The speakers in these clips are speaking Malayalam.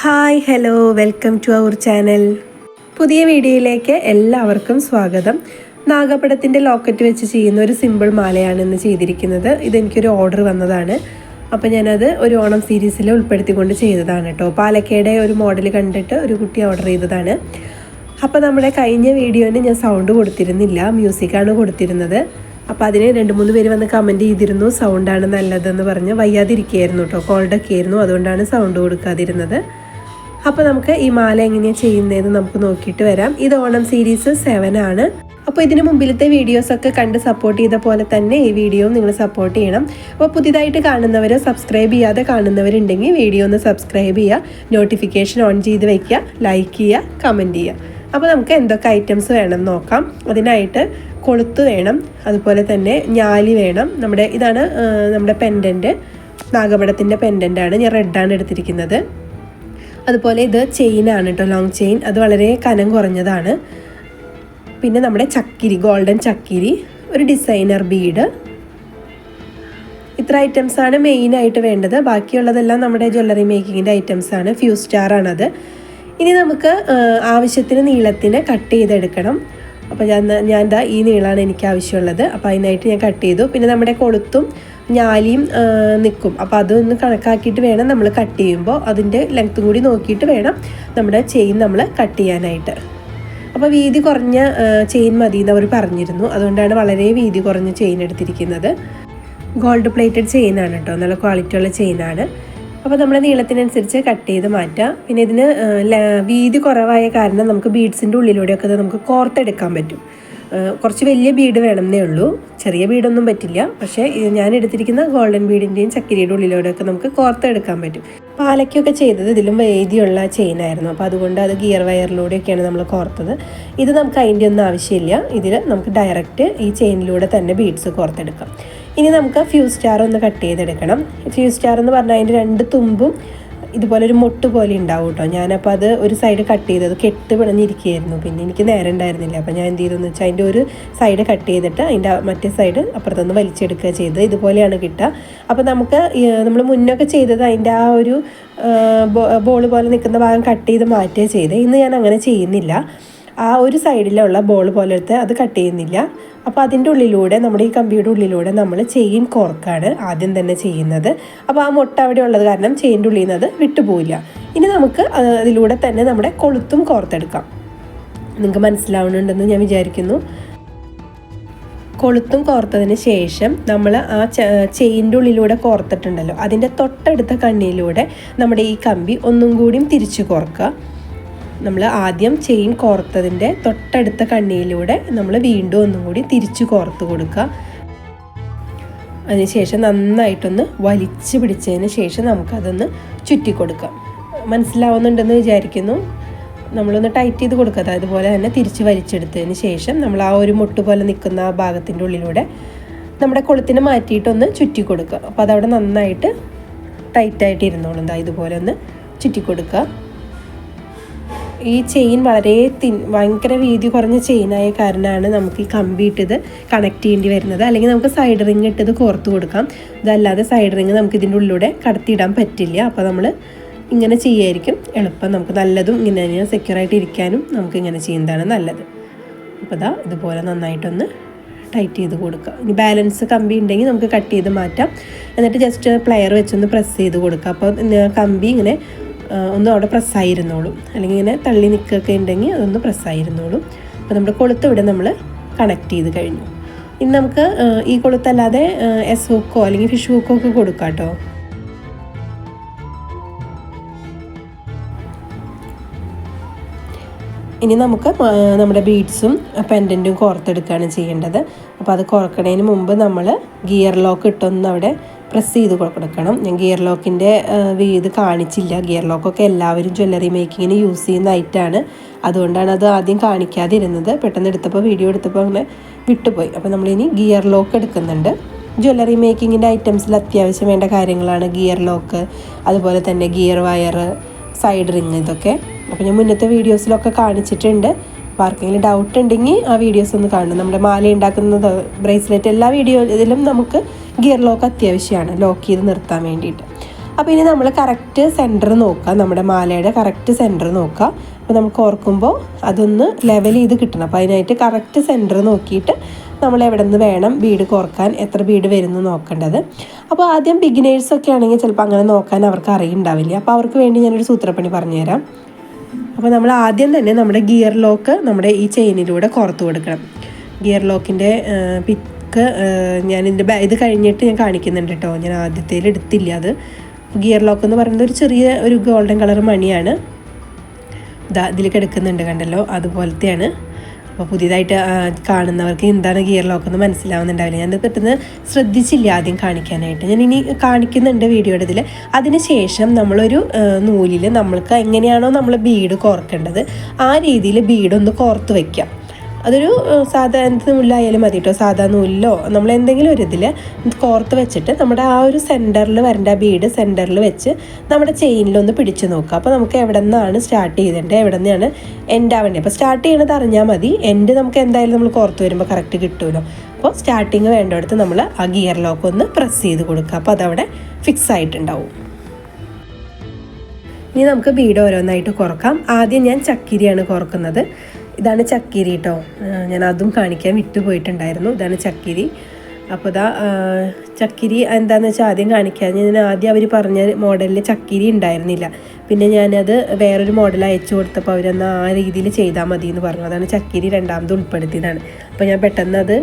Hi hello welcome to our channel. പുതിയ വീഡിയോയിലേക്ക് എല്ലാവർക്കും സ്വാഗതം. നാഗപടത്തിന്റെ ലോക്കറ്റ് വെച്ച് ചെയ്യുന്ന ഒരു സിമ്പിൾ മാലയാണ് ഇന്ന് ചെയ്തിരിക്കുന്നത്. ഇതെനിക്കൊരു ഓർഡർ വന്നതാണ്. അപ്പോൾ ഞാനത് ഒരു ഓണം സീരീസിൽ ഉൾപ്പെടുത്തിക്കൊണ്ട് ചെയ്തതാണ് കേട്ടോ. പാലക്കയുടെ ഒരു മോഡൽ കണ്ടിട്ട് ഒരു കുട്ടി ഓർഡർ ചെയ്തതാണ്. അപ്പോൾ നമ്മുടെ കഴിഞ്ഞ വീഡിയോന് ഞാൻ സൗണ്ട് കൊടുത്തിരുന്നില്ല. മ്യൂസിക്കാണ് കൊടുത്തിരുന്നത്. അപ്പോൾ അതിന് രണ്ട് മൂന്ന് പേര് വന്ന് കമന്റ് ചെയ്തിരുന്നു. സൗണ്ടാണ് നല്ലതെന്ന് പറഞ്ഞ് വയ്യാതിരിക്കുകയായിരുന്നു കേട്ടോ. കോൾഡൊക്കെ ആയിരുന്നു. അതുകൊണ്ടാണ് സൗണ്ട് കൊടുക്കാതിരുന്നത്. അപ്പോൾ നമുക്ക് ഈ മാല എങ്ങനെയാണ് ചെയ്യുന്നതെന്ന് നമുക്ക് നോക്കിയിട്ട് വരാം. ഇത് ഓണം സീരീസ് സെവൻ ആണ്. അപ്പോൾ ഇതിന് മുമ്പിലത്തെ വീഡിയോസൊക്കെ കണ്ട് സപ്പോർട്ട് ചെയ്ത പോലെ തന്നെ ഈ വീഡിയോ നിങ്ങൾ സപ്പോർട്ട് ചെയ്യണം. അപ്പോൾ പുതിയതായിട്ട് കാണുന്നവർ സബ്സ്ക്രൈബ് ചെയ്യാതെ കാണുന്നവരുണ്ടെങ്കിൽ വീഡിയോ ഒന്ന് സബ്സ്ക്രൈബ് ചെയ്യുക. നോട്ടിഫിക്കേഷൻ ഓൺ ചെയ്ത് വയ്ക്കുക ലൈക്ക് ചെയ്യുക. കമന്റ് ചെയ്യുക. അപ്പോൾ നമുക്ക് എന്തൊക്കെ ഐറ്റംസ് വേണം നോക്കാം. അതിനായിട്ട് കൊളുത്ത് വേണം. അതുപോലെ തന്നെ ഞാലി വേണം. നമ്മുടെ ഇതാണ് നമ്മുടെ പെൻഡന്റ് നാഗപടത്തിന്റെ ആണ്. ഞാൻ റെഡാണ് എടുത്തിരിക്കുന്നത്. അതുപോലെ ഇത് ചെയിൻ ആണ് കേട്ടോ ലോങ് ചെയിൻ. അത് വളരെ കനം കുറഞ്ഞതാണ്. പിന്നെ നമ്മുടെ ചക്കിരി ഗോൾഡൻ ചക്കിരി ഒരു ഡിസൈനർ ബീഡ് ഇത്ര ഐറ്റംസ് ആണ് മെയിൻ ആയിട്ട് വേണ്ടത്. ബാക്കിയുള്ളതെല്ലാം നമ്മുടെ ജ്വല്ലറി മേക്കിങ്ങിന്റെ ആണ്. ഫ്യൂ സ്റ്റാർ ആണത്. ഇനി നമുക്ക് ആവശ്യത്തിന് നീളത്തിന് കട്ട് ചെയ്തെടുക്കണം. അപ്പോൾ ഞാൻ ഞാൻ ദാ ഈ നീളമാണ് എനിക്ക് ആവശ്യമുള്ളത്. അപ്പോൾ അതിനായിട്ട് ഞാൻ കട്ട് ചെയ്തു. പിന്നെ നമ്മുടെ കൊളുത്തും ഞാലിയും നിൽക്കും അപ്പോൾ അതൊന്ന് കണക്കാക്കിയിട്ട് വേണം നമ്മൾ കട്ട് ചെയ്യുമ്പോൾ അതിന്റെ ലെങ്ത്തും കൂടി നോക്കിയിട്ട് വേണം നമ്മുടെ ചെയിൻ നമ്മൾ കട്ട് ചെയ്യാനായിട്ട്. അപ്പോൾ വീതി കുറഞ്ഞ ചെയിൻ മതി എന്ന് അവർ പറഞ്ഞിരുന്നു. അതുകൊണ്ടാണ് വളരെ വീതി കുറഞ്ഞ ചെയിൻ എടുത്തിരിക്കുന്നത്. ഗോൾഡ് പ്ലേറ്റഡ് ചെയിനാണ് കേട്ടോ നല്ല ക്വാളിറ്റിയുള്ള ചെയിനാണ് അപ്പോൾ നമ്മുടെ നീളത്തിനനുസരിച്ച് കട്ട് ചെയ്ത് മാറ്റാം. പിന്നെ ഇതിന് വീതി കുറവായ കാരണം നമുക്ക് ബീഡ്സിന്റെ ഉള്ളിലൂടെയൊക്കെ നമുക്ക് കോർത്തെടുക്കാൻ പറ്റും. കുറച്ച് വലിയ ബീഡ് വേണമെന്നേ ഉള്ളൂ. ചെറിയ ബീഡൊന്നും പറ്റില്ല. പക്ഷേ ഞാൻ എടുത്തിരിക്കുന്ന ഗോൾഡൻ ബീഡിന്റെയും ചക്കിരിയുടെ ഉള്ളിലൂടെയൊക്കെ നമുക്ക് കോർത്തെടുക്കാൻ പറ്റും. പാലയ്ക്കൊക്കെ ചെയ്തത് ഇതിലും വേദിയുള്ള ചെയിനായിരുന്നു അപ്പോൾ അതുകൊണ്ട് അത് ഗിയർ വയറിലൂടെയൊക്കെയാണ് നമ്മൾ കോർത്തത്. ഇത് നമുക്ക് അതിന്റെ ഒന്നും ആവശ്യമില്ല. ഇതിൽ നമുക്ക് ഡയറക്റ്റ് ഈ ചെയിനിലൂടെ തന്നെ ബീഡ്സ് കോർത്തെടുക്കാം. ഇനി നമുക്ക് ഫ്യൂസ് സ്റ്റാർ ഒന്ന് കട്ട് ചെയ്തെടുക്കണം. ഫ്യൂസ് സ്റ്റാർ എന്ന് പറഞ്ഞാൽ അതിന്റെ രണ്ട് തുമ്പും ഇതുപോലെ ഒരു മുട്ട് പോലെ ഉണ്ടാവും കേട്ടോ ഞാനപ്പോൾ അത് ഒരു സൈഡ് കട്ട് ചെയ്തത് കെട്ട് പിണഞ്ഞിരിക്കുകയായിരുന്നു. പിന്നെ എനിക്ക് നേരം ഉണ്ടായിരുന്നില്ല. അപ്പോൾ ഞാൻ എന്ത് ചെയ്തെന്ന് വെച്ചാൽ അതിന്റെ ഒരു സൈഡ് കട്ട് ചെയ്തിട്ട് അതിന്റെ മറ്റേ സൈഡ് അപ്പുറത്തുനിന്ന് വലിച്ചെടുക്കുക ചെയ്തത്. ഇതുപോലെയാണ് കിട്ടുക. അപ്പോൾ നമുക്ക് നമ്മൾ മുന്നൊക്കെ ചെയ്തത് അതിന്റെ ആ ഒരു ബോൾ പോലെ നിൽക്കുന്ന ഭാഗം കട്ട് ചെയ്ത് മാറ്റുക ചെയ്തത്. ഇന്ന് ഞാൻ അങ്ങനെ ചെയ്യുന്നില്ല. ആ ഒരു സൈഡിലുള്ള ബോൾ പോലത്തെ അത് കട്ട് ചെയ്യുന്നില്ല. അപ്പോൾ അതിന്റെ ഉള്ളിലൂടെ നമ്മുടെ ഈ കമ്പിയുടെ ഉള്ളിലൂടെ നമ്മൾ ചെയിൻ കോർക്കാണ് ആദ്യം തന്നെ ചെയ്യുന്നത്. അപ്പോൾ ആ മുട്ട അവിടെ ഉള്ളത് കാരണം ചെയിന്റെ ഉള്ളിൽ നിന്ന് അത് വിട്ടുപോയില്ല ഇനി നമുക്ക് അതിലൂടെ തന്നെ നമ്മുടെ കൊളുത്തും കോർത്തെടുക്കാം. നിങ്ങൾക്ക് മനസ്സിലാവുന്നുണ്ടെന്ന് ഞാൻ വിചാരിക്കുന്നു. കൊളുത്തും കോർത്തതിന് ശേഷം നമ്മൾ ആ ചെയിന്റെ ഉള്ളിലൂടെ കോർത്തിട്ടുണ്ടല്ലോ. അതിന്റെ തൊട്ടടുത്ത കണ്ണിയിലൂടെ നമ്മുടെ ഈ കമ്പി ഒന്നും കൂടിയും തിരിച്ചു കോർക്കുക. നമ്മൾ ആദ്യം ചെയിൻ കോർത്തതിന്റെ തൊട്ടടുത്ത കണ്ണിയിലൂടെ നമ്മൾ വീണ്ടും ഒന്നും കൂടി തിരിച്ചു കോർത്ത് കൊടുക്കുക. അതിനുശേഷം നന്നായിട്ടൊന്ന് വലിച്ചു പിടിച്ചതിന് ശേഷം നമുക്കതൊന്ന് ചുറ്റി കൊടുക്കാം. മനസ്സിലാവുന്നുണ്ടെന്ന് വിചാരിക്കുന്നു. നമ്മളൊന്ന് ടൈറ്റ് ചെയ്ത് കൊടുക്കുക. അതുപോലെ തന്നെ തിരിച്ച് വലിച്ചെടുത്തതിന് ശേഷം നമ്മൾ ആ ഒരു മുട്ട് പോലെ നിൽക്കുന്ന ആ ഭാഗത്തിന്റെ ഉള്ളിലൂടെ നമ്മുടെ കൊളുത്തിനെ മാറ്റിയിട്ടൊന്ന് ചുറ്റി കൊടുക്കുക. അപ്പോൾ അതവിടെ നന്നായിട്ട് ടൈറ്റായിട്ട് ഇരുന്നോളും. ഇതുപോലെ ഒന്ന് ചുറ്റി കൊടുക്കുക. ഈ ചെയിൻ വളരെ തിൻ ഭയങ്കര വീതി കുറഞ്ഞ ചെയിനായ കാരണമാണ് നമുക്ക് ഈ കമ്പി ഇട്ടത് കണക്ട് ചെയ്യേണ്ടി വരുന്നത്. അല്ലെങ്കിൽ നമുക്ക് സൈഡ് റിങ് ഇട്ടത് കോർത്ത് കൊടുക്കാം. ഇതല്ലാതെ സൈഡ് റിങ് നമുക്ക് ഇതിന്റെ ഉള്ളിലൂടെ കടത്തിയിടാൻ പറ്റില്ല. അപ്പോൾ നമ്മൾ ഇങ്ങനെ ചെയ്യായിരിക്കും. എളുപ്പം നമുക്ക് നല്ലതും ഇങ്ങനെ തന്നെ സെക്യൂറായിട്ട് ഇരിക്കാനും നമുക്ക് ഇങ്ങനെ ചെയ്യുന്നതാണ് നല്ലത്. അപ്പോൾ ഇതാ ഇതുപോലെ നന്നായിട്ടൊന്ന് ടൈറ്റ് ചെയ്ത് കൊടുക്കുക. ഇനി ബാലൻസ് കമ്പി ഉണ്ടെങ്കിൽ നമുക്ക് കട്ട് ചെയ്ത് മാറ്റാം. എന്നിട്ട് ജസ്റ്റ് പ്ലെയർ വെച്ചൊന്ന് പ്രസ് ചെയ്ത് കൊടുക്കുക. അപ്പോൾ കമ്പി ഇങ്ങനെ ഒന്ന് അവിടെ പ്രസ്സായിരുന്നോളും. അല്ലെങ്കിൽ ഇങ്ങനെ തള്ളി നിൽക്കുകയൊക്കെ ഉണ്ടെങ്കിൽ അതൊന്ന് പ്രസ്സായിരുന്നോളും. അപ്പോൾ നമ്മുടെ കൊളുത്ത് ഇവിടെ നമ്മൾ കണക്ട് ചെയ്ത് കഴിഞ്ഞു. ഇനി നമുക്ക് ഈ കൊളുത്തല്ലാതെ എസ് ഹുക്കോ അല്ലെങ്കിൽ ഫിഷ് ഹുക്കോ ഒക്കെ കൊടുക്കാം കേട്ടോ. ഇനി നമുക്ക് നമ്മുടെ ബീഡ്സും പെൻഡന്റും കോർത്തെടുക്കുകയാണ് ചെയ്യേണ്ടത്. അപ്പോൾ അത് കോർക്കണതിന് മുമ്പ് നമ്മൾ ഗിയർ ലോക്ക് ഇട്ടൊന്ന് അവിടെ പ്രസ് ചെയ്ത് കൊടുക്കണം. ഞാൻ ഗിയർ ലോക്കിന്റെ ഇത് കാണിച്ചില്ല. ഗിയർ ലോക്കൊക്കെ എല്ലാവരും ജ്വല്ലറി മേക്കിങ്ങിന് യൂസ് ചെയ്യുന്ന ഐറ്റാണ് അതുകൊണ്ടാണ് അത് ആദ്യം കാണിക്കാതിരുന്നത്. പെട്ടെന്ന് എടുത്തപ്പോൾ വീഡിയോ എടുത്തപ്പോൾ അങ്ങനെ വിട്ടുപോയി. അപ്പോൾ നമ്മളിനി ഗിയർ ലോക്ക് എടുക്കുന്നുണ്ട്. ജ്വല്ലറി മേക്കിങ്ങിന്റെ ഐറ്റംസിൽ അത്യാവശ്യം വേണ്ട കാര്യങ്ങളാണ്. ഗിയർ ലോക്ക് അതുപോലെ തന്നെ ഗിയർ വയർ സൈഡ് റിങ് ഇതൊക്കെ. അപ്പോൾ ഞാൻ മുന്നത്തെ വീഡിയോസിലൊക്കെ കാണിച്ചിട്ടുണ്ട്. അപ്പോൾ ആർക്കെങ്കിലും ഡൗട്ട് ഉണ്ടെങ്കിൽ ആ വീഡിയോസ് ഒന്ന് കാണണം. നമ്മുടെ മാല ഉണ്ടാക്കുന്നത് ബ്രേസ്ലെറ്റ് എല്ലാ വീഡിയോ ഇതിലും നമുക്ക് ഗിയർ ലോക്ക് അത്യാവശ്യമാണ്. ലോക്ക് ചെയ്ത് നിർത്താൻ വേണ്ടിയിട്ട്. അപ്പോൾ ഇനി നമ്മൾ കറക്റ്റ് സെന്റർ നോക്കുക നമ്മുടെ മാലയുടെ കറക്റ്റ് സെന്റർ നോക്കുക അപ്പോൾ നമുക്ക് ഓർക്കുമ്പോൾ അതൊന്ന് ലെവൽ ചെയ്ത് കിട്ടണം. അപ്പോൾ അതിനായിട്ട് കറക്റ്റ് സെന്റർ നോക്കിയിട്ട് നമ്മൾ എവിടെ നിന്ന് വേണം ബീഡ് കോർക്കാൻ എത്ര ബീഡ് വരുന്നു നോക്കേണ്ടത്. അപ്പോൾ ആദ്യം ബിഗിനേഴ്സൊക്കെ ആണെങ്കിൽ ചിലപ്പോൾ അങ്ങനെ നോക്കാൻ അവർക്ക് അറിയുണ്ടാവില്ല. അപ്പോൾ അവർക്ക് വേണ്ടി ഞാനൊരു സൂത്രപ്പണി പറഞ്ഞുതരാം. അപ്പോൾ നമ്മൾ ആദ്യം തന്നെ നമ്മുടെ ഗിയർ ലോക്ക് നമ്മുടെ ഈ ചെയിനിലൂടെ കോർത്ത് കൊടുക്കണം. ഗിയർ ലോക്കിന്റെ പിക്ക് ഞാൻ ഇതിന്റെ ഇത് കഴിഞ്ഞിട്ട് ഞാൻ കാണിക്കുന്നുണ്ട് കേട്ടോ ഞാൻ ആദ്യത്തേൽ എടുത്തില്ല അത്. ഗിയർ ലോക്ക് എന്ന് പറയുന്നത് ഒരു ചെറിയ ഒരു ഗോൾഡൻ കളർ മണിയാണ്. ഇതാ ഇതിൽ കിടക്കുന്നുണ്ട് കണ്ടല്ലോ അതുപോലത്തെയാണ്. അപ്പോൾ പുതിയതായിട്ട് കാണുന്നവർക്ക് എന്താണ് ഗിയർ ലോക്ക് എന്ന് മനസ്സിലാവുന്നുണ്ടാവില്ല. ഞാനത് പെട്ടെന്ന് ശ്രദ്ധിച്ചില്ല ആദ്യം കാണിക്കാനായിട്ട്. ഞാൻ ഇനി കാണിക്കുന്നുണ്ട് വീഡിയോയുടെ ഇതിൽ അതിനുശേഷം നമ്മളൊരു നൂലിൽ നമ്മൾക്ക് എങ്ങനെയാണോ നമ്മൾ ബീഡ് കോർക്കേണ്ടത് ആ രീതിയിൽ ബീഡൊന്ന് കോർത്ത് വയ്ക്കാം അതൊരു സാധാ നൂലായാലും മതി കേട്ടോ സാധാ നൂലിലോ നമ്മൾ എന്തെങ്കിലും ഒരു ഇതിൽ കോർത്ത് വെച്ചിട്ട് നമ്മുടെ ആ ഒരു സെന്ററിൽ വരേണ്ട ബീഡ് സെന്ററിൽ വെച്ച് നമ്മുടെ ചെയിനിലൊന്ന് പിടിച്ച് നോക്കുക. അപ്പോൾ നമുക്ക് എവിടെ നിന്നാണ് സ്റ്റാർട്ട് ചെയ്തേണ്ടത്? എവിടെ നിന്നാണ് എൻഡ് ആവേണ്ടത്? അപ്പോൾ സ്റ്റാർട്ട് ചെയ്യണത് അറിഞ്ഞാൽ മതി. എൻഡ് നമുക്ക് എന്തായാലും നമ്മൾ കോർത്ത് വരുമ്പോൾ കറക്റ്റ് കിട്ടുമല്ലോ അപ്പോൾ സ്റ്റാർട്ടിങ് വേണ്ടടുത്ത് നമ്മൾ ആ ഗിയർ ലോക്ക് ഒന്ന് പ്രസ് ചെയ്ത് കൊടുക്കുക. അപ്പോൾ അതവിടെ ഫിക്സ് ആയിട്ടുണ്ടാവും. ഇനി നമുക്ക് ബീഡ് ഓരോന്നായിട്ട് കുറക്കാം. ആദ്യം ഞാൻ ചക്കിരിയാണ് കുറക്കുന്നത്. ഇതാണ് ചക്കിരി കേട്ടോ ഞാൻ അതും കാണിക്കാൻ വിട്ടുപോയിട്ടുണ്ടായിരുന്നു ഇതാണ് ചക്കിരി. അപ്പോൾ ഇതാ ചക്കിരി എന്താണെന്ന് വെച്ചാൽ ആദ്യം കാണിക്കാൻ. ഞാൻ ആദ്യം അവർ പറഞ്ഞ മോഡലിൽ ചക്കിരി ഉണ്ടായിരുന്നില്ല. പിന്നെ ഞാനത് വേറൊരു മോഡൽ അയച്ചു കൊടുത്തപ്പോൾ അവരെന്നാൽ ആ രീതിയിൽ ചെയ്താൽ മതി എന്ന് പറഞ്ഞു. അതാണ് ചക്കിരി രണ്ടാമത് ഉൾപ്പെടുത്തിയതാണ്. അപ്പോൾ ഞാൻ പെട്ടെന്ന് അത്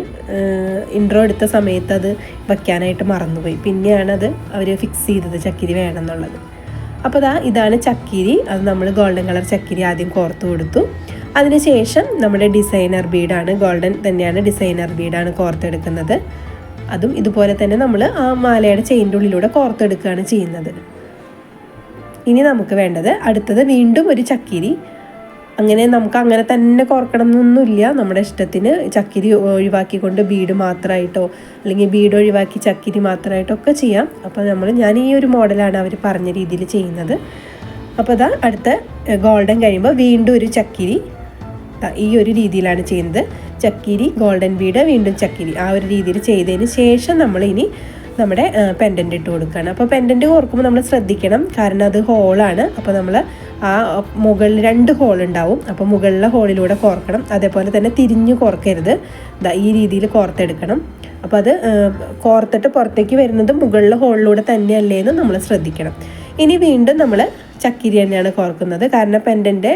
ഇൻട്രോ എടുത്ത സമയത്ത് അത് വയ്ക്കാനായിട്ട് മറന്നുപോയി. പിന്നെയാണ് അത് അവർ ഫിക്സ് ചെയ്തത് ചക്കിരി വേണമെന്നുള്ളത്. അപ്പോൾ ഇതാ ഇതാണ് ചക്കിരി. അത് നമ്മൾ ഗോൾഡൻ കളർ ചക്കിരി ആദ്യം കോർത്ത് കൊടുത്തു. അതിനുശേഷം നമ്മുടെ ഡിസൈനർ ബീഡാണ് ഗോൾഡൻ തന്നെയാണ് ഡിസൈനർ ബീഡാണ് കോർത്തെടുക്കുന്നത്. അതും ഇതുപോലെ തന്നെ നമ്മൾ ആ മാലയുടെ ചെയിന്റെ ഉള്ളിലൂടെ കോർത്തെടുക്കുകയാണ് ചെയ്യുന്നത്. ഇനി നമുക്ക് വേണ്ടത് അടുത്തത് വീണ്ടും ഒരു ചക്കിരി. അങ്ങനെ നമുക്ക് അങ്ങനെ തന്നെ കോർക്കണം എന്നൊന്നുമില്ല. നമ്മുടെ ഇഷ്ടത്തിന് ചക്കിരി ഒഴിവാക്കിക്കൊണ്ട് ബീഡ് മാത്രമായിട്ടോ അല്ലെങ്കിൽ ബീഡ് ഒഴിവാക്കി ചക്കിരി മാത്രമായിട്ടോ ഒക്കെ ചെയ്യാം. അപ്പോൾ നമ്മൾ ഞാൻ ഈ ഒരു മോഡലാണ് അവർ പറഞ്ഞ രീതിയിൽ ചെയ്യുന്നത്. അപ്പോൾ അതാ അടുത്ത ഗോൾഡൻ കഴിയുമ്പോൾ വീണ്ടും ഒരു ചക്കിരി. ഈ ഒരു രീതിയിലാണ് ചെയ്യുന്നത്. ചക്കിരി ഗോൾഡൻ ബീഡ് വീണ്ടും ചക്കിരി. ആ ഒരു രീതിയിൽ ചെയ്തതിന് ശേഷം നമ്മൾ ഇനി നമ്മുടെ പെൻഡന്റ് ഇട്ട് കൊടുക്കുകയാണ് അപ്പോൾ പെൻഡന്റ് കോർക്കുമ്പോൾ നമ്മൾ ശ്രദ്ധിക്കണം. കാരണം അത് ഹോളാണ് അപ്പോൾ നമ്മൾ ആ മുകളിൽ രണ്ട് ഹോൾ ഉണ്ടാവും. അപ്പോൾ മുകളിലെ ഹോളിലൂടെ കോർക്കണം. അതേപോലെ തന്നെ തിരിഞ്ഞു കോർക്കരുത്. ഈ രീതിയിൽ കോർത്തെടുക്കണം. അപ്പോൾ അത് കോർത്തിട്ട് പുറത്തേക്ക് വരുന്നത് മുകളിലെ ഹോളിലൂടെ തന്നെയല്ലേ എന്ന് നമ്മൾ ശ്രദ്ധിക്കണം. ഇനി വീണ്ടും നമ്മൾ ചക്കിരി തന്നെയാണ് കോർക്കുന്നത്. കാരണം പെൻഡന്റെ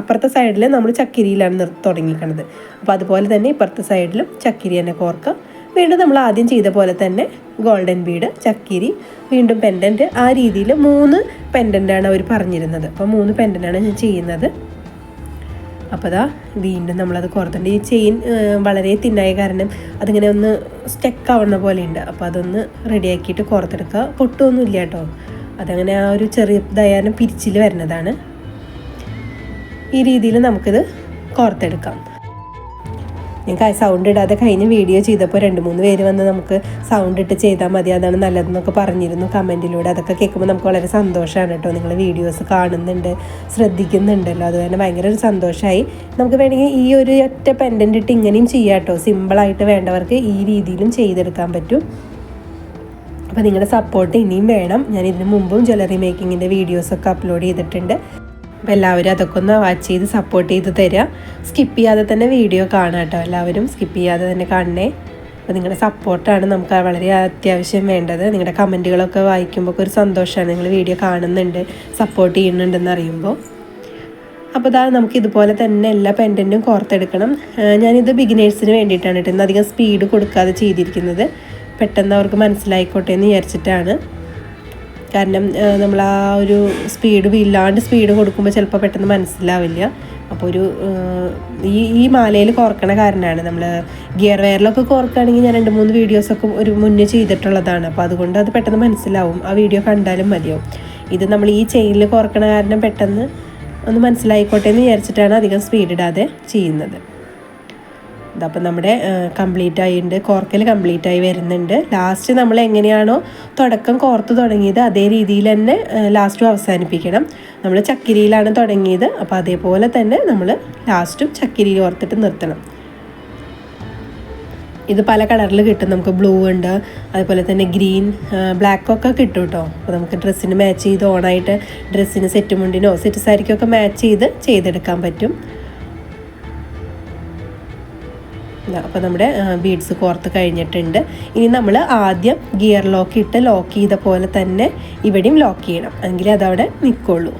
അപ്പുറത്തെ സൈഡിൽ നമ്മൾ ചക്കിരിയിലാണ് തുടങ്ങിക്കണത്. അപ്പോൾ അതുപോലെ തന്നെ ഇപ്പുറത്തെ സൈഡിലും ചക്കിരി തന്നെ കോർക്കുക വീണ്ടും നമ്മൾ ആദ്യം ചെയ്ത പോലെ തന്നെ ഗോൾഡൻ ബീഡ് ചക്കിരി വീണ്ടും പെൻഡന്റ് ആ രീതിയിൽ മൂന്ന് പെൻഡന്റാണ് അവർ പറഞ്ഞിരുന്നത്. അപ്പോൾ മൂന്ന് പെൻഡന്റാണ് ഞാൻ ചെയ്യുന്നത്. അപ്പോൾ അതാ വീണ്ടും നമ്മളത് കോർത്തുണ്ട് ഈ ചെയിൻ വളരെ തിന്നായ കാരണം അതിങ്ങനെ ഒന്ന് സ്റ്റക്ക് ആവുന്ന പോലെയുണ്ട്. അപ്പോൾ അതൊന്ന് റെഡിയാക്കിയിട്ട് കോർത്തെടുക്കുക. പൊട്ടൊന്നുമില്ല കേട്ടോ. അതങ്ങനെ ആ ഒരു ചെറിയ ദയാനം പിരിച്ചിൽ വരുന്നതാണ്. ഈ രീതിയിൽ നമുക്കിത് കോർത്തെടുക്കാം. ഞാൻ സൗണ്ട് ഇടാതെ കഴിഞ്ഞ വീഡിയോ ചെയ്തപ്പോൾ രണ്ട് മൂന്ന് പേര് വന്ന് നമുക്ക് സൗണ്ട് ഇട്ട് ചെയ്താൽ മതി. അതാണ് നല്ലതെന്നൊക്കെ പറഞ്ഞിരുന്നു കമന്റിലൂടെ അതൊക്കെ കേൾക്കുമ്പോൾ നമുക്ക് വളരെ സന്തോഷമാണ് കേട്ടോ. നിങ്ങൾ വീഡിയോസ് കാണുന്നുണ്ട് ശ്രദ്ധിക്കുന്നുണ്ടല്ലോ. അത് തന്നെ ഭയങ്കര ഒരു സന്തോഷമായി നമുക്ക് വേണമെങ്കിൽ ഈ ഒരു ഒറ്റ പെൻഡന്റ് ഇട്ട് ഇങ്ങനെയും ചെയ്യാം കേട്ടോ. സിമ്പിളായിട്ട് വേണ്ടവർക്ക് ഈ രീതിയിലും ചെയ്തെടുക്കാൻ പറ്റും. അപ്പോൾ നിങ്ങളുടെ സപ്പോർട്ട് ഇനിയും വേണം. ഞാൻ ഇതിനു മുമ്പും ജ്വല്ലറി മേക്കിങ്ങിന്റെ വീഡിയോസൊക്കെ അപ്ലോഡ് ചെയ്തിട്ടുണ്ട്. അപ്പോൾ എല്ലാവരും അതൊക്കെ ഒന്ന് വാച്ച് ചെയ്ത് സപ്പോർട്ട് ചെയ്ത് തരിക സ്കിപ്പ് ചെയ്യാതെ തന്നെ വീഡിയോ കാണുക കേട്ടോ. എല്ലാവരും സ്കിപ്പ് ചെയ്യാതെ തന്നെ കാണണേ. അപ്പോൾ നിങ്ങളുടെ സപ്പോർട്ടാണ് നമുക്ക് വളരെ അത്യാവശ്യം വേണ്ടത്. നിങ്ങളുടെ കമന്റുകളൊക്കെ വായിക്കുമ്പോൾ ഒരു സന്തോഷമാണ്. നിങ്ങൾ വീഡിയോ കാണുന്നുണ്ട് സപ്പോർട്ട് ചെയ്യുന്നുണ്ടെന്ന് അറിയുമ്പോൾ അപ്പോൾ ഇതാ നമുക്ക് ഇതുപോലെ തന്നെ എല്ലാ പെൻഡന്റും കോർത്തെടുക്കണം. ഞാനിത് ബിഗിനേഴ്സിന് വേണ്ടിയിട്ടാണ് കേട്ടോ ഇന്ന് അധികം സ്പീഡ് കൊടുക്കാതെ ചെയ്തിരിക്കുന്നത്. പെട്ടെന്ന് അവർക്ക് മനസ്സിലായിക്കോട്ടെ എന്ന് വിചാരിച്ചിട്ടാണ്. കാരണം നമ്മൾ ആ ഒരു സ്പീഡ് ഇല്ലാണ്ട് സ്പീഡ് കൊടുക്കുമ്പോൾ ചിലപ്പോൾ പെട്ടെന്ന് മനസ്സിലാവില്ല. അപ്പോൾ ഒരു ഈ ഈ മാലയിൽ കോർക്കണ കാരണമാണ് നമ്മൾ ഗിയർ വെയറിലൊക്കെ കോർക്കുകയാണെങ്കിൽ ഞാൻ രണ്ട് മൂന്ന് വീഡിയോസൊക്കെ ഒരു മുന്നേ ചെയ്തിട്ടുള്ളതാണ്. അപ്പോൾ അതുകൊണ്ട് അത് പെട്ടെന്ന് മനസ്സിലാവും. ആ വീഡിയോ കണ്ടാലും മതിയാവും. ഇത് നമ്മൾ ഈ ചെയിനിൽ കോർക്കണ കാരണം പെട്ടെന്ന് ഒന്ന് മനസ്സിലായിക്കോട്ടെ എന്ന് വിചാരിച്ചിട്ടാണ് അധികം സ്പീഡ് ഇടാതെ ചെയ്യുന്നത്. ഇതപ്പം നമ്മുടെ കംപ്ലീറ്റ് ആയിട്ടുണ്ട് കോർക്കൽ കംപ്ലീറ്റ് ആയി വരുന്നുണ്ട്. ലാസ്റ്റ് നമ്മൾ എങ്ങനെയാണോ തുടക്കം കോർത്ത് തുടങ്ങിയത് അതേ രീതിയിൽ തന്നെ ലാസ്റ്റും അവസാനിപ്പിക്കണം. നമ്മൾ ചക്കിരിയിലാണ് തുടങ്ങിയത്. അപ്പോൾ അതേപോലെ തന്നെ നമ്മൾ ലാസ്റ്റും ചക്കിരിയിൽ ഓർത്തിട്ട് നിർത്തണം. ഇത് പല കളറിൽ കിട്ടും. നമുക്ക് ബ്ലൂ ഉണ്ട്. അതുപോലെ തന്നെ ഗ്രീൻ ബ്ലാക്കൊക്കെ കിട്ടും കേട്ടോ അപ്പോൾ നമുക്ക് ഡ്രസ്സിന് മാച്ച് ചെയ്ത് ഓണായിട്ട് ഡ്രസ്സിന് സെറ്റ് മുണ്ടിനോ സെറ്റ് സാരിക്കൊക്കെ മാച്ച് ചെയ്ത് ചെയ്തെടുക്കാൻ പറ്റും. അപ്പോൾ നമ്മുടെ ബീഡ്സ് കോർത്ത് കഴിഞ്ഞിട്ടുണ്ട്. ഇനി നമ്മൾ ആദ്യം ഗിയർ ലോക്ക് ഇട്ട് ലോക്ക് ചെയ്ത പോലെ തന്നെ ഇവിടെയും ലോക്ക് ചെയ്യണം. എങ്കിലേ അതവിടെ നിൽക്കുള്ളൂ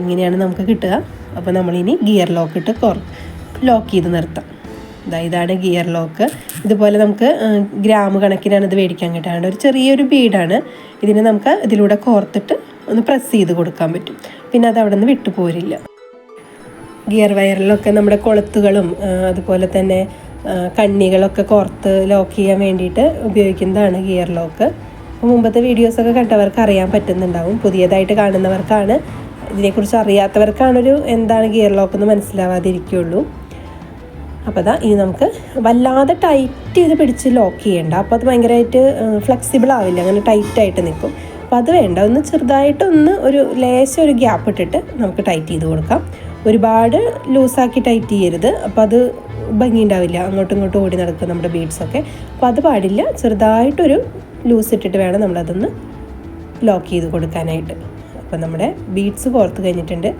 ഇങ്ങനെയാണ് നമുക്ക് കിട്ടുക. അപ്പോൾ നമ്മളിനി ഗിയർ ലോക്ക് ഇട്ട് കോർ ലോക്ക് ചെയ്ത് നിർത്താം. ഇതാണ് ഗിയർ ലോക്ക് ഇതുപോലെ നമുക്ക് ഗ്രാം കണക്കിനാണ് ഇത് മേടിക്കാൻ കിട്ടാണ്ട് ഒരു ചെറിയൊരു ബീഡാണ് ഇതിനെ നമുക്ക് ഇതിലൂടെ കോർത്തിട്ട് ഒന്ന് പ്രസ് ചെയ്ത് കൊടുക്കാൻ പറ്റും. പിന്നെ അത് അവിടെ നിന്ന് വിട്ടുപോരില്ല ഗിയർ വയറിലൊക്കെ നമ്മുടെ കൊളുത്തുകളും അതുപോലെ തന്നെ കണ്ണികളൊക്കെ കോർത്ത് ലോക്ക് ചെയ്യാൻ വേണ്ടിയിട്ട് ഉപയോഗിക്കുന്നതാണ് ഗിയർ ലോക്ക്. മുമ്പത്തെ വീഡിയോസൊക്കെ കണ്ടവർക്ക് അറിയാൻ പറ്റുന്നുണ്ടാവും. പുതിയതായിട്ട് കാണുന്നവർക്കാണ്. ഇതിനെക്കുറിച്ച് അറിയാത്തവർക്കാണൊരു എന്താണ് ഗിയർ ലോക്ക് എന്ന് മനസ്സിലാവാതിരിക്കുള്ളൂ അപ്പോൾ അതാ ഇനി നമുക്ക് വല്ലാതെ ടൈറ്റ് ചെയ്ത് പിടിച്ച് ലോക്ക് ചെയ്യേണ്ട. അപ്പോൾ അത് ഭയങ്കരമായിട്ട് ഫ്ലെക്സിബിൾ ആവില്ല. അങ്ങനെ ടൈറ്റായിട്ട് നിൽക്കും. അപ്പോൾ അത് വേണ്ട. ഒന്ന് ചെറുതായിട്ടൊന്ന് ഒരു ലേശം ഒരു ഗ്യാപ്പ് ഇട്ടിട്ട് നമുക്ക് ടൈറ്റ് ചെയ്ത് കൊടുക്കാം. ഒരുപാട് ലൂസാക്കി ടൈറ്റ് ചെയ്യരുത്. അപ്പോൾ അത് ഭംഗി ഉണ്ടാവില്ല അങ്ങോട്ടും ഇങ്ങോട്ടും ഓടി നടക്കും നമ്മുടെ ബീഡ്സൊക്കെ. അപ്പോൾ അത് പാടില്ല. ചെറുതായിട്ടൊരു ലൂസ് ഇട്ടിട്ട് വേണം നമ്മളതൊന്ന് ലോക്ക് ചെയ്ത് കൊടുക്കാനായിട്ട്. അപ്പോൾ നമ്മുടെ ബീഡ്സ് പുറത്ത് കഴിഞ്ഞിട്ടുണ്ട്.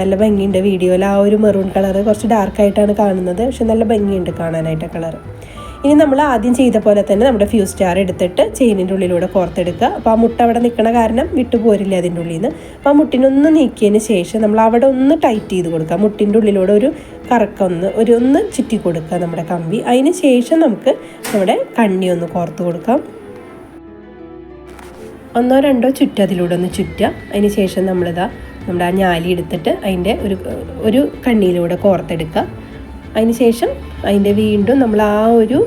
നല്ല ഭംഗിയുണ്ട് വീഡിയോയിൽ. ആ ഒരു മെറൂൺ കളർ കുറച്ച് ഡാർക്കായിട്ടാണ് കാണുന്നത്. പക്ഷെ നല്ല ഭംഗിയുണ്ട് കാണാനായിട്ട് കളർ ഇനി നമ്മൾ ആദ്യം ചെയ്ത പോലെ തന്നെ നമ്മുടെ ഫ്യൂസ് സ്റ്റാർ എടുത്തിട്ട് ചെയിനിന്റെ ഉള്ളിലൂടെ കോർത്തെടുക്കുക. അപ്പോൾ ആ മുട്ട അവിടെ നിൽക്കണ കാരണം വിട്ടുപോരില്ല അതിന്റെ ഉള്ളിൽ നിന്ന്. അപ്പോൾ ആ മുട്ടിനൊന്ന് നീക്കിയതിന് ശേഷം നമ്മൾ അവിടെ ഒന്ന് ടൈറ്റ് ചെയ്ത് കൊടുക്കുക. മുട്ടിന്റെ ഉള്ളിലൂടെ ഒരു കറക്കം ഒന്ന് ഒരു ഒന്ന് ചുറ്റി കൊടുക്കുക നമ്മുടെ കമ്പി. അതിന് ശേഷം നമുക്ക് നമ്മുടെ കണ്ണി ഒന്ന് കോർത്ത് കൊടുക്കാം. ഒന്നോ രണ്ടോ ചുറ്റുക അതിലൂടെ ഒന്ന് ചുറ്റുക. അതിന് ശേഷം നമ്മളിതാ നമ്മുടെ ആ ഞാലി എടുത്തിട്ട് അതിന്റെ ഒരു ഒരു കണ്ണിയിലൂടെ കോർത്തെടുക്കുക. അതിന് ശേഷം അതിന്റെ വീണ്ടും നമ്മൾ ആ ഒരു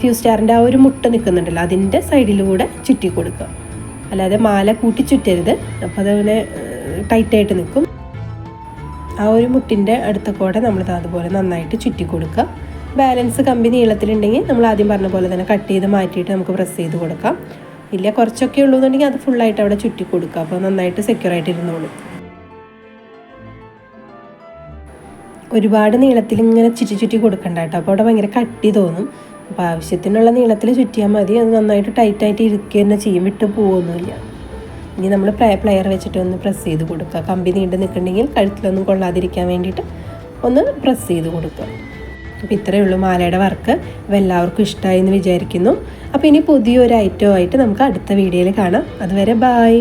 ഫ്യൂ സ്റ്റാറിന്റെ ആ ഒരു മുട്ട നിൽക്കുന്നുണ്ടല്ലോ അതിന്റെ സൈഡിലൂടെ ചുറ്റി കൊടുക്കുക. അല്ലാതെ മാല കൂട്ടി ചുറ്റരുത് അപ്പോൾ അതങ്ങനെ ടൈറ്റായിട്ട് നിൽക്കും. ആ ഒരു മുട്ടിന്റെ അടുത്ത കൂടെ നമ്മൾ അതുപോലെ നന്നായിട്ട് ചുറ്റി കൊടുക്കുക. ബാലൻസ് കമ്പി നീളത്തിലുണ്ടെങ്കിൽ നമ്മൾ ആദ്യം പറഞ്ഞ പോലെ തന്നെ കട്ട് ചെയ്ത് മാറ്റിയിട്ട് നമുക്ക് പ്രസ് ചെയ്ത് കൊടുക്കാം. ഇല്ല കുറച്ചൊക്കെ ഉള്ളൂ എന്നുണ്ടെങ്കിൽ അത് ഫുള്ളായിട്ട് അവിടെ ചുറ്റി കൊടുക്കുക. അപ്പോൾ നന്നായിട്ട് സെക്യൂർ ആയിട്ട് ഒരുപാട് നീളത്തിൽ ഇങ്ങനെ ചുറ്റി ചുറ്റി കൊടുക്കണ്ട കേട്ടോ. അപ്പോൾ അവിടെ ഭയങ്കര കട്ടി തോന്നും. അപ്പോൾ ആവശ്യത്തിനുള്ള നീളത്തിൽ ചുറ്റിയാൽ മതി. അത് നന്നായിട്ട് ടൈറ്റായിട്ട് ഇരിക്കുക തന്നെ ചെയ്യും. വിട്ട് പോകുന്നില്ല ഇനി നമ്മൾ പ്ലെയർ വെച്ചിട്ട് ഒന്ന് പ്രസ് ചെയ്ത് കൊടുക്കുക കമ്പി നീണ്ടു നിൽക്കണമെങ്കിൽ കഴുത്തിലൊന്നും കൊള്ളാതിരിക്കാൻ വേണ്ടിയിട്ട് ഒന്ന് പ്രസ് ചെയ്ത് കൊടുക്കുക അപ്പോൾ ഇത്രയേ ഉള്ളൂ മാലയുടെ വർക്ക്. അപ്പോൾ എല്ലാവർക്കും ഇഷ്ടമായി എന്ന് വിചാരിക്കുന്നു. അപ്പോൾ ഇനി പുതിയൊരു ഐറ്റം ആയിട്ട് നമുക്ക് അടുത്ത വീഡിയോയിൽ കാണാം. അതുവരെ ബായ്